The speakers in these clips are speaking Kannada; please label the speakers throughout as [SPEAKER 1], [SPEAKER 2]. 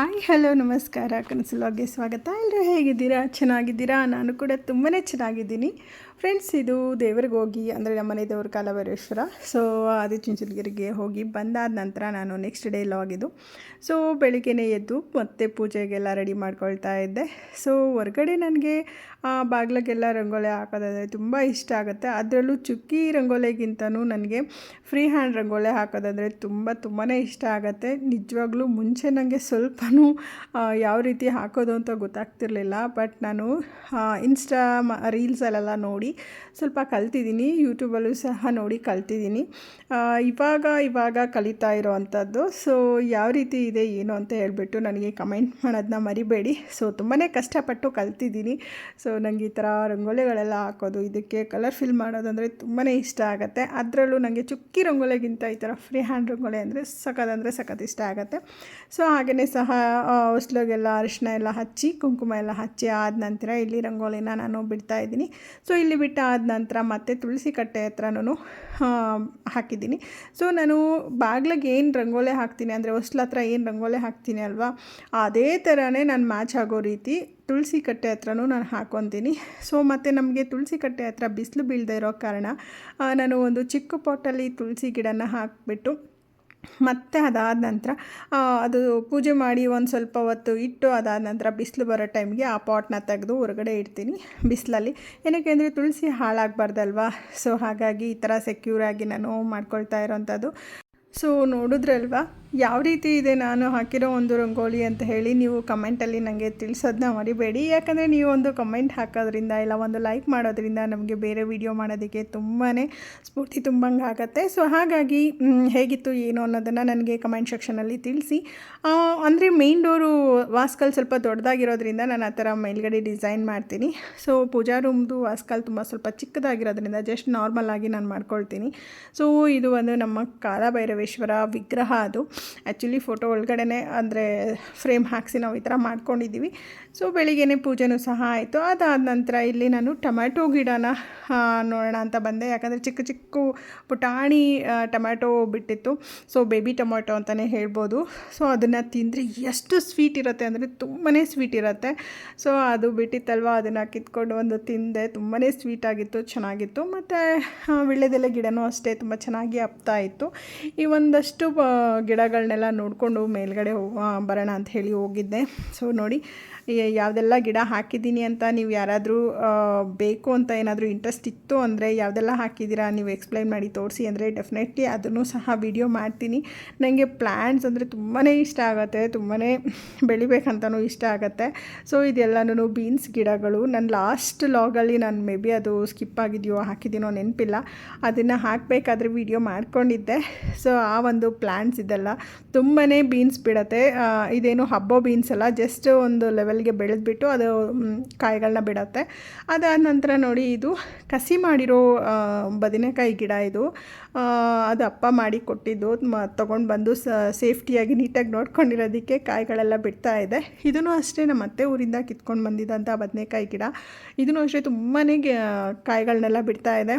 [SPEAKER 1] ಹಾಯ್, ಹಲೋ, ನಮಸ್ಕಾರ. ಕನಸಲೋಗೆ ಸ್ವಾಗತ. ಎಲ್ಲರೂ ಹೇಗಿದ್ದೀರಾ? ಚೆನ್ನಾಗಿದ್ದೀರಾ? ನಾನು ಕೂಡ ತುಂಬಾ ಚೆನ್ನಾಗಿದ್ದೀನಿ. ಫ್ರೆಂಡ್ಸ್ ಇದು ದೇವ್ರಿಗೆ ಹೋಗಿ, ಅಂದರೆ ನಮ್ಮ ಮನೆ ದೇವ್ರ ಕಾಲಭೈರೇಶ್ವರ. ಸೊ ಆದಿಚುಂಚನಗಿರಿಗೆ ಹೋಗಿ ಬಂದಾದ ನಂತರ ನಾನು ನೆಕ್ಸ್ಟ್ ಡೇ ಲಾಗಿದ್ದು ಸೊ ಬೆಳಿಗ್ಗೆನೇ ಎದ್ದು ಮತ್ತೆ ಪೂಜೆಗೆಲ್ಲ ರೆಡಿ ಮಾಡ್ಕೊಳ್ತಾ ಇದ್ದೆ. ಸೊ ಹೊರಗಡೆ ನನಗೆ ಬಾಗಿಲಿಗೆಲ್ಲ ರಂಗೋಲಿ ಹಾಕೋದಂದರೆ ತುಂಬ ಇಷ್ಟ ಆಗುತ್ತೆ. ಅದರಲ್ಲೂ ಚುಕ್ಕಿ ರಂಗೋಲಿಗಿಂತನೂ ನನಗೆ ಫ್ರೀ ಹ್ಯಾಂಡ್ ರಂಗೋಲಿ ಹಾಕೋದಂದರೆ ತುಂಬ ತುಂಬಾ ಇಷ್ಟ ಆಗುತ್ತೆ. ನಿಜವಾಗ್ಲೂ ಮುಂಚೆ ನನಗೆ ಸ್ವಲ್ಪನೂ ಆ, ಯಾವ ರೀತಿ ಹಾಕೋದು ಅಂತ ಗೊತ್ತಾಗ್ತಿರ್ಲಿಲ್ಲ. ಬಟ್ ನಾನು ಇನ್ಸ್ಟಾ ಮ ರೀಲ್ಸಲ್ಲೆಲ್ಲ ನೋಡಿ ಸ್ವಲ್ಪ ಕಲ್ತಿದ್ದೀನಿ. ಯೂಟ್ಯೂಬಲ್ಲೂ ಸಹ ನೋಡಿ ಕಲ್ತಿದ್ದೀನಿ. ಇವಾಗ ಇವಾಗ ಕಲಿತಾ ಇರೋ ಅಂಥದ್ದು ಸೊ ಯಾವ ರೀತಿ ಇದೆ ಏನು ಅಂತ ಹೇಳಿಬಿಟ್ಟು ನನಗೆ ಕಮೆಂಟ್ ಮಾಡೋದನ್ನ ಮರಿಬೇಡಿ. ಸೊ ತುಂಬಾ ಕಷ್ಟಪಟ್ಟು ಕಲ್ತಿದ್ದೀನಿ. ಸೊ ನನಗೆ ಈ ಥರ ರಂಗೋಲಿಗಳೆಲ್ಲ ಹಾಕೋದು ಇದಕ್ಕೆ ಕಲರ್ ಫಿಲ್ ಮಾಡೋದಂದರೆ ತುಂಬಾ ಇಷ್ಟ ಆಗುತ್ತೆ. ಅದರಲ್ಲೂ ನನಗೆ ಚುಕ್ಕಿ ರಂಗೋಲಿಗಿಂತ ಈ ಥರ ಫ್ರೀ ಹ್ಯಾಂಡ್ ರಂಗೋಲಿ ಅಂದರೆ ಸಖತ್ ಅಂದರೆ ಸಖತ್ ಇಷ್ಟ ಆಗುತ್ತೆ. ಸೊ ಹಾಗೆಯೇ ಸಹ ಹೊಸ್ಲಿಗೆಲ್ಲ ಅರಿಶಿನ ಎಲ್ಲ ಹಚ್ಚಿ, ಕುಂಕುಮ ಎಲ್ಲ ಹಚ್ಚಿ ಆದ ನಂತರ ಇಲ್ಲಿ ರಂಗೋಲಿನ ನಾನು ಬಿಡ್ತಾ ಇದ್ದೀನಿ. ಸೊ ಇಲ್ಲಿ ಬಿಟ್ಟ ಆದ ನಂತರ ಮತ್ತೆ ತುಳಸಿ ಕಟ್ಟೆ ಹತ್ರನೂ ಹಾಕಿದ್ದೀನಿ. ಸೊ ನಾನು ಬಾಗ್ಲಿಗೆ ಏನು ರಂಗೋಲಿ ಹಾಕ್ತೀನಿ ಅಂದರೆ ಹೊಸ್ಲ ಹತ್ರ ಏನು ರಂಗೋಲಿ ಹಾಕ್ತೀನಿ ಅಲ್ವಾ, ಅದೇ ಥರನೇ ನಾನು ಮ್ಯಾಚ್ ಆಗೋ ರೀತಿ ತುಳಸಿ ಕಟ್ಟೆ ಹತ್ರನೂ ನಾನು ಹಾಕೊತೀನಿ. ಸೊ ಮತ್ತು ನಮಗೆ ತುಳಸಿ ಕಟ್ಟೆ ಹತ್ರ ಬಿಸಿಲು ಬೀಳದೇ ಇರೋ ಕಾರಣ ನಾನು ಒಂದು ಚಿಕ್ಕ ಪಾಟಲ್ಲಿ ತುಳಸಿ ಗಿಡನ ಹಾಕಿಬಿಟ್ಟು ಮತ್ತು ಅದಾದ ನಂತರ ಅದು ಪೂಜೆ ಮಾಡಿ ಒಂದು ಸ್ವಲ್ಪ ಹೊತ್ತು ಇಟ್ಟು ಅದಾದ ನಂತರ ಬಿಸಿಲು ಬರೋ ಟೈಮ್ಗೆ ಆ ಪಾಟ್ನ ತೆಗೆದು ಹೊರಗಡೆ ಇಡ್ತೀನಿ ಬಿಸಿಲಲ್ಲಿ. ಏನಕ್ಕೆ ಅಂದರೆ ತುಳಸಿ ಹಾಳಾಗಬಾರ್ದಲ್ವಾ? ಸೊ ಹಾಗಾಗಿ ಈ ಥರ ಸೆಕ್ಯೂರಾಗಿ ನಾನು ಮಾಡ್ಕೊಳ್ತಾ ಇರೋವಂಥದ್ದು ಸೊ ನೋಡಿದ್ರಲ್ವಾ? ಯಾವ ರೀತಿ ಇದೆ ನಾನು ಹಾಕಿರೋ ಒಂದು ರಂಗೋಲಿ ಅಂತ ಹೇಳಿ ನೀವು ಕಮೆಂಟಲ್ಲಿ ನನಗೆ ತಿಳಿಸೋದನ್ನ ಮರಿಬೇಡಿ. ಯಾಕಂದರೆ ನೀವು ಒಂದು ಕಮೆಂಟ್ ಹಾಕೋದ್ರಿಂದ ಇಲ್ಲ ಒಂದು ಲೈಕ್ ಮಾಡೋದ್ರಿಂದ ನಮಗೆ ಬೇರೆ ವಿಡಿಯೋ ಮಾಡೋದಕ್ಕೆ ತುಂಬಾ ಸ್ಫೂರ್ತಿ ತುಂಬಂಗೆ ಆಗುತ್ತೆ. ಸೊ ಹಾಗಾಗಿ ಹೇಗಿತ್ತು ಏನು ಅನ್ನೋದನ್ನು ನನಗೆ ಕಮೆಂಟ್ ಸೆಕ್ಷನಲ್ಲಿ ತಿಳಿಸಿ. ಅಂದರೆ ಮೇನ್ ಡೋರು ವಾಸ್ಕಲ್ ಸ್ವಲ್ಪ ದೊಡ್ಡದಾಗಿರೋದ್ರಿಂದ ನಾನು ಆ ಥರ ಮೇಲ್ಗಡೆ ಡಿಸೈನ್ ಮಾಡ್ತೀನಿ. ಸೊ ಪೂಜಾ ರೂಮ್ದು ವಾಸ್ಕಲ್ ತುಂಬ ಸ್ವಲ್ಪ ಚಿಕ್ಕದಾಗಿರೋದ್ರಿಂದ ಜಸ್ಟ್ ನಾರ್ಮಲ್ ಆಗಿ ನಾನು ಮಾಡ್ಕೊಳ್ತೀನಿ. ಸೊ ಇದು ಒಂದು ನಮ್ಮ ಕಾಲಭೈರವೇಶ್ವರ ವಿಗ್ರಹ ಅದು. ಆ್ಯಕ್ಚುಲಿ ಫೋಟೋ ಒಳಗಡೆ ಅಂದರೆ ಫ್ರೇಮ್ ಹಾಕಿಸಿ ನಾವು ಈ ಥರ ಮಾಡ್ಕೊಂಡಿದ್ದೀವಿ ಸೊ ಬೆಳಿಗ್ಗೆ ಪೂಜೆನೂ ಸಹ ಆಯಿತು. ಅದಾದ ನಂತರ ಇಲ್ಲಿ ನಾನು ಟೊಮ್ಯಾಟೊ ಗಿಡನ ನೋಡೋಣ ಅಂತ ಬಂದೆ. ಯಾಕಂದರೆ ಚಿಕ್ಕ ಚಿಕ್ಕ ಪುಟಾಣಿ ಟೊಮ್ಯಾಟೊ ಬಿಟ್ಟಿತ್ತು. ಸೊ ಬೇಬಿ ಟೊಮ್ಯಾಟೊ ಅಂತಲೇ ಹೇಳ್ಬೋದು. ಸೊ ಅದನ್ನು ತಿಂದರೆ ಎಷ್ಟು ಸ್ವೀಟ್ ಇರುತ್ತೆ ಅಂದರೆ ತುಂಬಾ ಸ್ವೀಟ್ ಇರುತ್ತೆ. ಸೊ ಅದು ಬಿಟ್ಟಿತ್ತಲ್ವ? ಅದನ್ನು ಕಿತ್ಕೊಂಡು ಒಂದು ತಿಂದೆ. ತುಂಬಾ ಸ್ವೀಟ್ ಆಗಿತ್ತು ಚೆನ್ನಾಗಿತ್ತು. ಮತ್ತು ವಿಳ್ಯದೆಲೆ ಗಿಡನೂ ಅಷ್ಟೇ ತುಂಬ ಚೆನ್ನಾಗಿ ಇತ್ತು. ಈ ಒಂದಷ್ಟು ಆ, ಗಿಡಗಳನ್ನೆಲ್ಲ ನೋಡಿಕೊಂಡು ಮೇಲ್ಗಡೆ ಬರೋಣ ಅಂತ ಹೇಳಿ ಹೋಗಿದ್ದೆ. ಸೊ ನೋಡಿ ಯಾವುದೆಲ್ಲ ಗಿಡ ಹಾಕಿದ್ದೀನಿ ಅಂತ ನೀವು ಯಾರಾದರೂ ಬೇಕು ಅಂತ ಏನಾದರೂ ಇಂಟ್ರೆಸ್ಟ್ ಇತ್ತು ಅಂದರೆ ಯಾವುದೆಲ್ಲ ಹಾಕಿದ್ದೀರಾ ನೀವು ಎಕ್ಸ್ಪ್ಲೈನ್ ಮಾಡಿ, ತೋರಿಸಿ ಅಂದರೆ ಡೆಫಿನೆಟ್ಲಿ ಅದನ್ನು ಸಹ ವಿಡಿಯೋ ಮಾಡ್ತೀನಿ. ನನಗೆ ಪ್ಲ್ಯಾಂಟ್ಸ್ ಅಂದರೆ ತುಂಬಾ ಇಷ್ಟ ಆಗುತ್ತೆ ತುಂಬಾ ಬೆಳಿಬೇಕಂತನೂ ಇಷ್ಟ ಆಗುತ್ತೆ. ಸೊ ಇದೆಲ್ಲನೂ ಬೀನ್ಸ್ ಗಿಡಗಳು. ನನ್ನ ಲಾಸ್ಟ್ ಲಾಗಲ್ಲಿ ನಾನು ಮೇ ಬಿ ಅದು ಸ್ಕಿಪ್ ಆಗಿದೆಯೋ, ಹಾಕಿದ್ದೀನೋ ನೆನಪಿಲ್ಲ. ಅದನ್ನು ಹಾಕಬೇಕಾದ್ರೆ ವಿಡಿಯೋ ಮಾಡ್ಕೊಂಡಿದ್ದೆ. ಸೊ ಆ ಒಂದು ಪ್ಲ್ಯಾಂಟ್ಸ್ ಇದೆಲ್ಲ. ತುಂಬಾ ಬೀನ್ಸ್ ಬಿಡತ್ತೆ. ಇದೇನು ಹಬ್ಬೋ ಬೀನ್ಸ್ ಅಲ್ಲ ಜಸ್ಟ್ ಒಂದು ಲೆವೆಲ್ಗೆ ಬೆಳೆದ್ಬಿಟ್ಟು ಅದು ಕಾಯಿಗಳನ್ನ ಬಿಡತ್ತೆ. ಅದಾದ ನಂತರ ನೋಡಿ ಇದು ಕಸಿ ಮಾಡಿರೋ ಬದನೆಕಾಯಿ ಗಿಡ ಇದು. ಅದು ಅಪ್ಪ ಮಾಡಿ ಕೊಟ್ಟಿದ್ದು. ತೊಗೊಂಡು ಬಂದು ಸೇಫ್ಟಿಯಾಗಿ ನೀಟಾಗಿ ನೋಡ್ಕೊಂಡಿರೋದಕ್ಕೆ ಕಾಯಿಗಳೆಲ್ಲ ಬಿಡ್ತಾ ಇದೆ. ಇದೂ ಅಷ್ಟೇ ನಮ್ಮ ಅತ್ತೆ ಊರಿಂದ ಕಿತ್ಕೊಂಡು ಬಂದಿದ್ದಂಥ ಬದನೆಕಾಯಿ ಗಿಡ. ಇದೂ ಅಷ್ಟೇ ತುಂಬಾ ಕಾಯಿಗಳನ್ನೆಲ್ಲ ಬಿಡ್ತಾ ಇದೆ.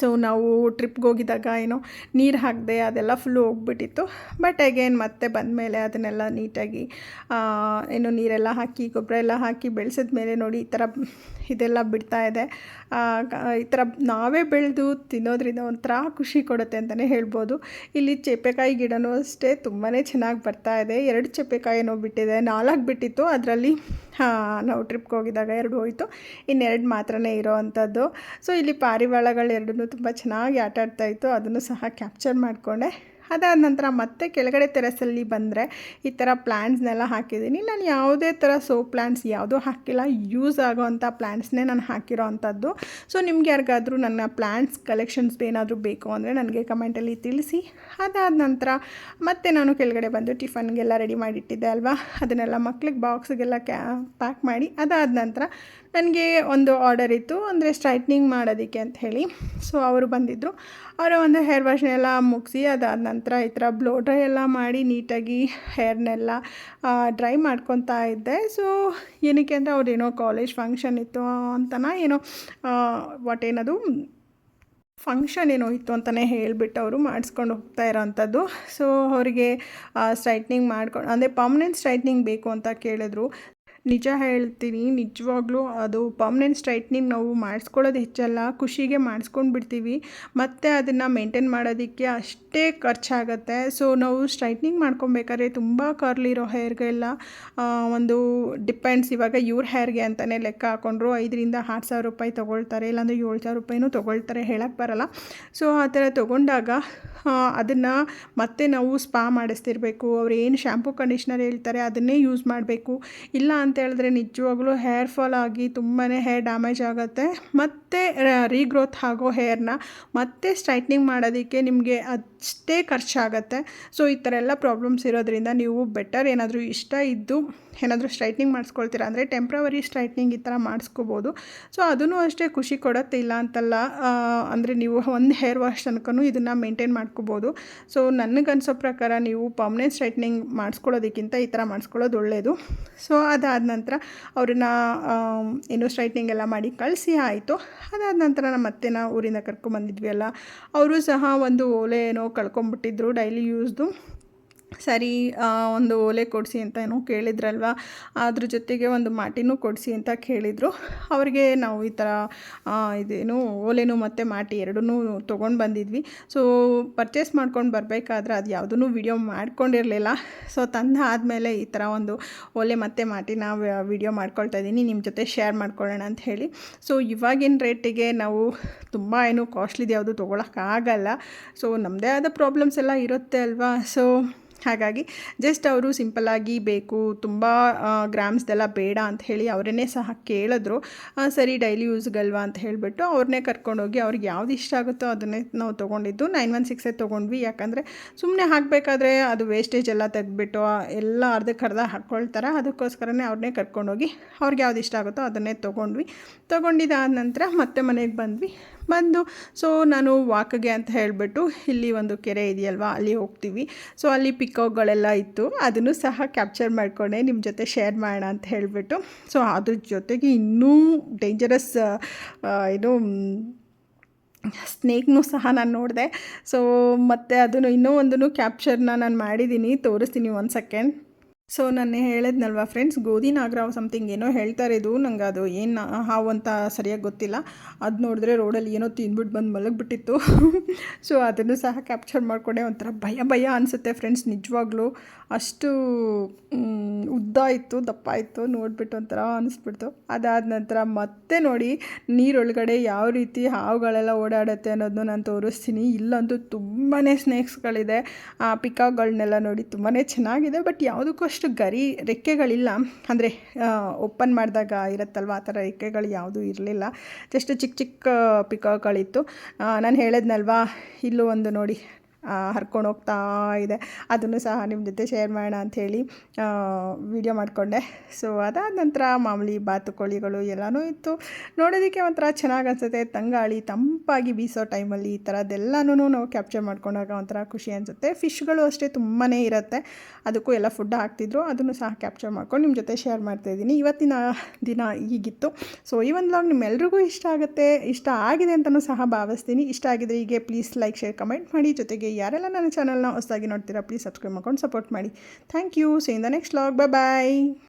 [SPEAKER 1] ಸೊ ನಾವು ಟ್ರಿಪ್ಗೆ ಹೋಗಿದ್ದಾಗ ಏನೋ ನೀರು ಹಾಕದೆ, ಅದೆಲ್ಲ ಫುಲ್ಲು ಹೋಗ್ಬಿಟ್ಟಿತ್ತು. ಬಟ್ ಅಗೇನ್ ಮತ್ತೆ ಬಂದ ಮೇಲೆ ಅದನ್ನೆಲ್ಲ ನೀಟಾಗಿ ಏನೋ ನೀರೆಲ್ಲ ಹಾಕಿ, ಗೊಬ್ಬರ ಎಲ್ಲ ಹಾಕಿ ಬೆಳೆಸಿದ ಮೇಲೆ ನೋಡಿ ಈ ಥರ ಇದೆಲ್ಲ ಬಿಡ್ತಾ ಇದೆ. ಈ ಥರ ನಾವೇ ಬೆಳೆದು ತಿನ್ನೋದ್ರಿಂದ ಒಂಥರ ಖುಷಿ ಕೊಡುತ್ತೆ ಅಂತಲೇ ಹೇಳ್ಬೋದು. ಇಲ್ಲಿ ಚೇಪೆಕಾಯಿ ಗಿಡನೂ ಅಷ್ಟೇ ತುಂಬಾ ಚೆನ್ನಾಗಿ ಬರ್ತಾ ಇದೆ. ಎರಡು ಚೇಪೆಕಾಯಿನೂ ಬಿಟ್ಟಿದೆ, ನಾಲ್ಕು ಬಿಟ್ಟಿತ್ತು. ಅದರಲ್ಲಿ ನಾವು ಟ್ರಿಪ್ಗೆ ಹೋಗಿದ್ದಾಗ ಎರಡು ಹೋಯಿತು. ಇನ್ನೆರಡು ಮಾತ್ರನೇ ಇರೋ ಅಂಥದ್ದು ಸೊ ಇಲ್ಲಿ ಪಾರಿವಾಳಗಳು ಎರಡನ್ನೂ ತುಂಬ ಚೆನ್ನಾಗಿ ಆಟ ಆಡ್ತಾ ಇತ್ತು, ಅದನ್ನು ಸಹ ಕ್ಯಾಪ್ಚರ್ ಮಾಡಿಕೊಂಡೆ. ಅದಾದ ನಂತರ ಮತ್ತೆ ಕೆಳಗಡೆ ತೆರಸಲ್ಲಿ ಬಂದರೆ ಈ ಥರ ಪ್ಲ್ಯಾಂಟ್ಸ್ನೆಲ್ಲ ಹಾಕಿದ್ದೀನಿ. ನಾನು ಯಾವುದೇ ಥರ ಸೋಪ್ ಪ್ಲ್ಯಾಂಟ್ಸ್ ಯಾವುದೂ ಹಾಕಿಲ್ಲ ಯೂಸ್ ಆಗೋವಂಥ ಪ್ಲ್ಯಾಂಟ್ಸ್ನೇ ನಾನು ಹಾಕಿರೋ ಅಂಥದ್ದು. ಸೊ ನಿಮ್ಗೆ ಯಾರಿಗಾದರೂ ನನ್ನ ಪ್ಲ್ಯಾಂಟ್ಸ್ ಕಲೆಕ್ಷನ್ಸ್ ಏನಾದರೂ ಬೇಕು ಅಂದರೆ ನನಗೆ ಕಮೆಂಟಲ್ಲಿ ತಿಳಿಸಿ. ಅದಾದ ನಂತರ ಮತ್ತೆ ನಾನು ಕೆಳಗಡೆ ಬಂದು ಟಿಫನ್ಗೆಲ್ಲ ರೆಡಿ ಮಾಡಿಟ್ಟಿದ್ದೆ ಅಲ್ವಾ? ಅದನ್ನೆಲ್ಲ ಮಕ್ಳಿಗೆ ಬಾಕ್ಸ್ಗೆಲ್ಲ ಕ್ಯಾ ಪ್ಯಾಕ್ ಮಾಡಿ. ಅದಾದ ನಂತರ ನನಗೆ ಒಂದು ಆರ್ಡರ್ ಇತ್ತು, ಅಂದರೆ ಸ್ಟ್ರೈಟ್ನಿಂಗ್ ಮಾಡೋದಕ್ಕೆ ಅಂತ ಹೇಳಿ. ಸೊ ಅವರು ಬಂದಿದ್ದರು ಅವರ ಒಂದು ಹೇರ್ ವಾಶ್ನೆಲ್ಲ ಮುಗಿಸಿ, ಅದಾದ ನಂತರ ಈ ಥರ ಬ್ಲೋ ಡ್ರೈ ಎಲ್ಲ ಮಾಡಿ ನೀಟಾಗಿ ಹೇರ್ನೆಲ್ಲ ಡ್ರೈ ಮಾಡ್ಕೊತಾ ಇದ್ದೆ. ಸೊ ಏನಕ್ಕೆ ಅಂದರೆ ಅವ್ರೇನೋ ಕಾಲೇಜ್ ಫಂಕ್ಷನ್ ಇತ್ತು ಅಂತನ ಏನೋ ವಾಟ್ ಏನದು ಫಂಕ್ಷನ್ ಏನೋ ಇತ್ತು ಅಂತಲೇ ಹೇಳಿಬಿಟ್ಟು ಅವರು ಮಾಡಿಸ್ಕೊಂಡು ಹೋಗ್ತಾ ಇರೋವಂಥದ್ದು ಸೊ ಅವರಿಗೆ ಸ್ಟ್ರೈಟ್ನಿಂಗ್ ಮಾಡ್ಕೊಂಡು ಅಂದರೆ ಪರ್ಮನೆಂಟ್ ಸ್ಟ್ರೈಟ್ನಿಂಗ್ ಬೇಕು ಅಂತ ಕೇಳಿದ್ರು. ನಿಜ ಹೇಳ್ತೀನಿ, ನಿಜವಾಗ್ಲೂ ಅದು ಪರ್ಮನೆಂಟ್ ಸ್ಟ್ರೈಟ್ನಿಂಗ್ ನಾವು ಮಾಡಿಸ್ಕೊಳ್ಳೋದು ಹೆಚ್ಚಲ್ಲ, ಖುಷಿಗೆ ಮಾಡಿಸ್ಕೊಂಡು ಬಿಡ್ತೀವಿ. ಮತ್ತು ಅದನ್ನು ಮೇಂಟೈನ್ ಮಾಡೋದಕ್ಕೆ ಅಷ್ಟೇ ಖರ್ಚಾಗತ್ತೆ. ಸೊ ನಾವು ಸ್ಟ್ರೈಟ್ನಿಂಗ್ ಮಾಡ್ಕೊಬೇಕಾದ್ರೆ ತುಂಬ ಕರ್ಲಿರೋ ಹೇರ್ಗೆಲ್ಲ ಒಂದು ಡಿಪೆಂಡ್ಸ್ ಇವಾಗ ಇವ್ರ ಹೇರ್ಗೆ ಅಂತಲೇ ಲೆಕ್ಕ ಹಾಕೊಂಡ್ರು, ಐದರಿಂದ ಆರು ಸಾವಿರ ರೂಪಾಯಿ ತೊಗೊಳ್ತಾರೆ, ಇಲ್ಲಾಂದರೆ ಏಳು ಸಾವಿರ ರೂಪಾಯಿನೂ ತೊಗೊಳ್ತಾರೆ ಹೇಳಕ್ಕೆ ಬರಲ್ಲ. ಸೊ ಆ ಥರ ತೊಗೊಂಡಾಗ ಅದನ್ನು ಮತ್ತೆ ನಾವು ಸ್ಪಾ ಮಾಡಿಸ್ತಿರ್ಬೇಕು. ಅವ್ರು ಏನು ಶ್ಯಾಂಪು ಕಂಡೀಷ್ನರ್ ಹೇಳ್ತಾರೆ, ಅದನ್ನೇ ಯೂಸ್ ಮಾಡಬೇಕು. ಇಲ್ಲ ಅಂತ ಹೇಳಿದ್ರೆ ನಿಜವಾಗ್ಲೂ ಹೇರ್ ಫಾಲ್ ಆಗಿ ತುಂಬಾ ಹೇರ್ ಡ್ಯಾಮೇಜ್ ಆಗುತ್ತೆ. ಮತ್ತು ರೀಗ್ರೋತ್ ಆಗೋ ಹೇರ್ನ ಮತ್ತೆ ಸ್ಟ್ರೈಟ್ನಿಂಗ್ ಮಾಡೋದಕ್ಕೆ ನಿಮಗೆ ಅಷ್ಟೇ ಖರ್ಚಾಗತ್ತೆ. ಸೊ ಈ ಥರ ಎಲ್ಲ ಪ್ರಾಬ್ಲಮ್ಸ್ ಇರೋದ್ರಿಂದ ನೀವು ಬೆಟರ್ ಏನಾದರೂ ಇಷ್ಟ ಇದ್ದು ಏನಾದರೂ ಸ್ಟ್ರೈಟ್ನಿಂಗ್ ಮಾಡಿಸ್ಕೊಳ್ತೀರಾ ಅಂದರೆ ಟೆಂಪ್ರವರಿ ಸ್ಟ್ರೈಟ್ನಿಂಗ್ ಈ ಥರ ಮಾಡಿಸ್ಕೋಬೋದು. ಸೊ ಅದೂ ಅಷ್ಟೇ ಖುಷಿ ಕೊಡುತ್ತೆ ಇಲ್ಲ ಅಂತಲ್ಲ ಅಂದರೆ ನೀವು ಒಂದು ಹೇರ್ ವಾಶ್ ತನಕನೂ ಇದನ್ನು ಮೇಂಟೈನ್ ಮಾಡ್ಕೋಬೋದು. ಸೊ ನನಗನ್ಸೋ ಪ್ರಕಾರ ನೀವು ಪರ್ಮನೆಂಟ್ ಸ್ಟ್ರೈಟ್ನಿಂಗ್ ಮಾಡಿಸ್ಕೊಳ್ಳೋದಕ್ಕಿಂತ ಈ ಥರ ಮಾಡಿಸ್ಕೊಳ್ಳೋದು ಒಳ್ಳೆಯದು ಸೊ ಅದಾದ ನಂತರ ಅವ್ರನ್ನ ಏನು ಸ್ಟ್ರೈಟ್ನಿಂಗ್ ಎಲ್ಲ ಮಾಡಿ ಕಳಿಸಿ ಆಯಿತು. ಅದಾದ ನಂತರ ನಮ್ಮ ಮತ್ತೆ ನಾವು ಊರಿಂದ ಕರ್ಕೊಂಬಂದಿದ್ವಿ ಅಲ್ಲ. ಅವರು ಸಹ ಒಂದು ಓಲೆ ಏನೋ ಕಳ್ಕೊಂಬಿಟ್ಟಿದ್ರು ಡೈಲಿ ಯೂಸ್ದು ಸರಿ ಒಂದು ಓಲೆ ಕೊಡಿಸಿ ಅಂತ ಏನೋ ಕೇಳಿದ್ರಲ್ವ? ಅದ್ರ ಜೊತೆಗೆ ಒಂದು ಮಾಟಿನೂ ಕೊಡಿಸಿ ಅಂತ ಕೇಳಿದರು. ಅವ್ರಿಗೆ ನಾವು ಈ ಥರ ಇದೇನು ಓಲೆನೂ ಮತ್ತು ಮಾಟಿ ಎರಡೂ ತೊಗೊಂಡು ಬಂದಿದ್ವಿ. ಸೊ ಪರ್ಚೇಸ್ ಮಾಡ್ಕೊಂಡು ಬರಬೇಕಾದ್ರೆ ಅದು ಯಾವುದೂ ವಿಡಿಯೋ ಮಾಡ್ಕೊಂಡಿರಲಿಲ್ಲ. ಸೊ ತಂದು ಆದಮೇಲೆ ಈ ಥರ ಒಂದು ಓಲೆ ಮತ್ತು ಮಾಟಿನ ವಿಡಿಯೋ ಮಾಡ್ಕೊಳ್ತಾ ಇದ್ದೀನಿ. ನಿಮ್ಮ ಜೊತೆ ಶೇರ್ ಮಾಡ್ಕೊಳ್ಳೋಣ ಅಂತ ಹೇಳಿ. ಸೊ ಇವಾಗಿನ ರೇಟಿಗೆ ನಾವು ತುಂಬ ಏನು ಕಾಸ್ಟ್ಲಿದು ಯಾವುದು ತೊಗೊಳಕ್ಕಾಗಲ್ಲ ಸೊ ನಮ್ಮದೇ ಆದ ಪ್ರಾಬ್ಲಮ್ಸ್ ಎಲ್ಲ ಇರುತ್ತೆ ಅಲ್ವಾ? ಸೊ ಹಾಗಾಗಿ ಜಸ್ಟ್ ಅವರು ಸಿಂಪಲ್ಲಾಗಿ ಬೇಕು, ತುಂಬ ಗ್ರಾಮ್ಸ್ದೆಲ್ಲ ಬೇಡ ಅಂತ ಹೇಳಿ ಅವರನ್ನೇ ಸಹ ಕೇಳಿದ್ರು. ಸರಿ, ಡೈಲಿ ಯೂಸ್ಗಲ್ವಾ ಅಂತ ಹೇಳಿಬಿಟ್ಟು ಅವ್ರನ್ನೇ ಕರ್ಕೊಂಡೋಗಿ ಅವ್ರಿಗೆ ಯಾವ್ದು ಇಷ್ಟ ಆಗುತ್ತೋ ಅದನ್ನೇ ನಾವು ತೊಗೊಂಡಿದ್ದು. ನೈನ್ ಒನ್ ಸಿಕ್ಸೇ ತೊಗೊಂಡ್ವಿ. ಯಾಕಂದರೆ ಸುಮ್ಮನೆ ಹಾಕಬೇಕಾದ್ರೆ ಅದು ವೇಸ್ಟೇಜ್ ಎಲ್ಲ ತೆಗೆದ್ಬಿಟ್ಟು ಎಲ್ಲ ಅರ್ಧಕ್ಕೆ ಅರ್ಧ ಹಾಕ್ಕೊಳ್ತಾರೆ. ಅದಕ್ಕೋಸ್ಕರನೇ ಅವ್ರನ್ನೇ ಕರ್ಕೊಂಡೋಗಿ ಅವ್ರಿಗೆ ಯಾವ್ದು ಇಷ್ಟ ಆಗುತ್ತೋ ಅದನ್ನೇ ತೊಗೊಂಡ್ವಿ. ತೊಗೊಂಡಿದ್ದಾದ ನಂತರ ಮತ್ತೆ ಮನೆಗೆ ಬಂದ್ವಿ. ಬಂದು. ಸೊ ನಾನು ವಾಕಗೆ ಅಂತ ಹೇಳಿಬಿಟ್ಟು ಇಲ್ಲಿ ಒಂದು ಕೆರೆ ಇದೆಯಲ್ವಾ, ಅಲ್ಲಿ ಹೋಗ್ತೀವಿ. ಸೊ ಅಲ್ಲಿ ಪಿಕೌಗಳೆಲ್ಲ ಇತ್ತು. ಅದನ್ನು ಸಹ ಕ್ಯಾಪ್ಚರ್ ಮಾಡಿಕೊಂಡೆ. ನಿಮ್ಮ ಜೊತೆ ಶೇರ್ ಮಾಡೋಣ ಅಂತ ಹೇಳಿಬಿಟ್ಟು. ಸೊ ಅದ್ರ ಜೊತೆಗೆ ಇನ್ನೂ ಡೇಂಜರಸ್ ಇದು, ಸ್ನೇಕ್ನೂ ಸಹ ನಾನು ನೋಡಿದೆ. ಸೊ ಮತ್ತು ಅದನ್ನು ಇನ್ನೂ ಒಂದನ್ನು ಕ್ಯಾಪ್ಚರ್ನ ನಾನು ಮಾಡಿದ್ದೀನಿ. ತೋರಿಸ್ತೀನಿ ಒಂದು ಸೆಕೆಂಡ್ ಸೊ ನಾನು ಹೇಳಿದ್ನಲ್ವ ಫ್ರೆಂಡ್ಸ್ ಗೋಧಿ ನಾಗರಾವ್ ಸಮಥಿಂಗ್ ಏನೋ ಹೇಳ್ತಾರೆ ಇದು ನಂಗೆ ಅದು ಏನು ಹಾವು ಅಂತ ಸರಿಯಾಗಿ ಗೊತ್ತಿಲ್ಲ. ಅದು ನೋಡಿದ್ರೆ ರೋಡಲ್ಲಿ ಏನೋ ತಿಂದ್ಬಿಟ್ಟು ಬಂದು ಮಲಗಿಬಿಟ್ಟಿತ್ತು. ಸೊ ಅದನ್ನು ಸಹ ಕ್ಯಾಪ್ಚರ್ ಮಾಡಿಕೊಂಡೆ. ಒಂಥರ ಭಯ ಭಯ ಅನಿಸುತ್ತೆ ಫ್ರೆಂಡ್ಸ್ ನಿಜವಾಗ್ಲೂ. ಅಷ್ಟು ಉದ್ದ ಇತ್ತು, ದಪ್ಪ ಇತ್ತು, ನೋಡಿಬಿಟ್ಟು ಒಂಥರ ಅನಿಸ್ಬಿಡ್ತು. ಅದಾದ ನಂತರ ಮತ್ತೆ ನೋಡಿ ನೀರೊಳಗಡೆ ಯಾವ ರೀತಿ ಹಾವುಗಳೆಲ್ಲ ಓಡಾಡುತ್ತೆ ಅನ್ನೋದನ್ನು ನಾನು ತೋರಿಸ್ತೀನಿ. ಇಲ್ಲಂತೂ ತುಂಬಾ ಸ್ನೇಕ್ಸ್ಗಳಿದೆ ಆ ಪಿಕಾಗಳನ್ನೆಲ್ಲ ನೋಡಿ ತುಂಬಾ ಚೆನ್ನಾಗಿದೆ. ಬಟ್ ಯಾವುದಕ್ಕೂ ಅಷ್ಟು ಗರಿ ರೆಕ್ಕೆಗಳಿಲ್ಲ. ಅಂದರೆ ಓಪನ್ ಮಾಡಿದಾಗ ಇರುತ್ತಲ್ವ, ಆ ಥರ ರೆಕ್ಕೆಗಳು ಯಾವುದೂ ಇರಲಿಲ್ಲ. ಜಸ್ಟ್ ಚಿಕ್ಕ ಚಿಕ್ಕ ಪಿಕಾಕ್ಗಳಿತ್ತು ನಾನು ಹೇಳಿದ್ನಲ್ವಾ, ಇಲ್ಲೂ ಒಂದು ನೋಡಿ ಹರ್ಕೊಂಡು ಹೋಗ್ತಾ ಇದೆ. ಅದನ್ನು ಸಹ ನಿಮ್ಮ ಜೊತೆ ಶೇರ್ ಮಾಡೋಣ ಅಂಥೇಳಿ ವಿಡಿಯೋ ಮಾಡಿಕೊಂಡೆ. ಸೊ ಅದಾದ ನಂತರ ಮಾಮೂಲಿ ಬಾತುಕೋಳಿಗಳು ಎಲ್ಲನೂ ಇತ್ತು. ನೋಡೋದಕ್ಕೆ ಒಂಥರ ಚೆನ್ನಾಗಿ ಅನಿಸುತ್ತೆ. ತಂಗಾಳಿ ತಂಪಾಗಿ ಬೀಸೋ ಟೈಮಲ್ಲಿ ಈ ಥರದ್ದೆಲ್ಲನೂ ನಾವು ಕ್ಯಾಪ್ಚರ್ ಮಾಡ್ಕೊಂಡಾಗ ಒಂಥರ ಖುಷಿ ಅನಿಸುತ್ತೆ. ಫಿಶ್ಗಳು ಅಷ್ಟೇ ತುಂಬಾ ಇರುತ್ತೆ. ಅದಕ್ಕೂ ಎಲ್ಲ ಫುಡ್ ಹಾಕ್ತಿದ್ರು. ಅದನ್ನು ಸಹ ಕ್ಯಾಪ್ಚರ್ ಮಾಡ್ಕೊಂಡು ನಿಮ್ಮ ಜೊತೆ ಶೇರ್ ಮಾಡ್ತಾಯಿದ್ದೀನಿ ಇವತ್ತಿನ ದಿನ ಹೀಗಿತ್ತು. ಸೊ ಈ ಒಂದು ಲಾಗ್ ನಿಮ್ಮೆಲ್ರಿಗೂ ಇಷ್ಟ ಆಗುತ್ತೆ, ಇಷ್ಟ ಆಗಿದೆ ಅಂತಲೂ ಸಹ ಭಾವಿಸ್ತೀನಿ. ಇಷ್ಟ ಆಗಿದೆ ಹೀಗೆ ಪ್ಲೀಸ್ ಲೈಕ್ ಶೇರ್ ಕಮೆಂಟ್ ಮಾಡಿ. ಜೊತೆಗೆ ಯಾರೆಲ್ಲ ನನ್ನ ಚಾನಲ್ನ ಹೊಸದಾಗಿ ನೋಡ್ತೀರಾ ಪ್ಲೀಸ್ ಸಬ್ಸ್ಕ್ರೈಬ್ ಮಾಡ್ಕೊಂಡು ಸಪೋರ್ಟ್ ಮಾಡಿ. Thank you see in the next vlog bye bye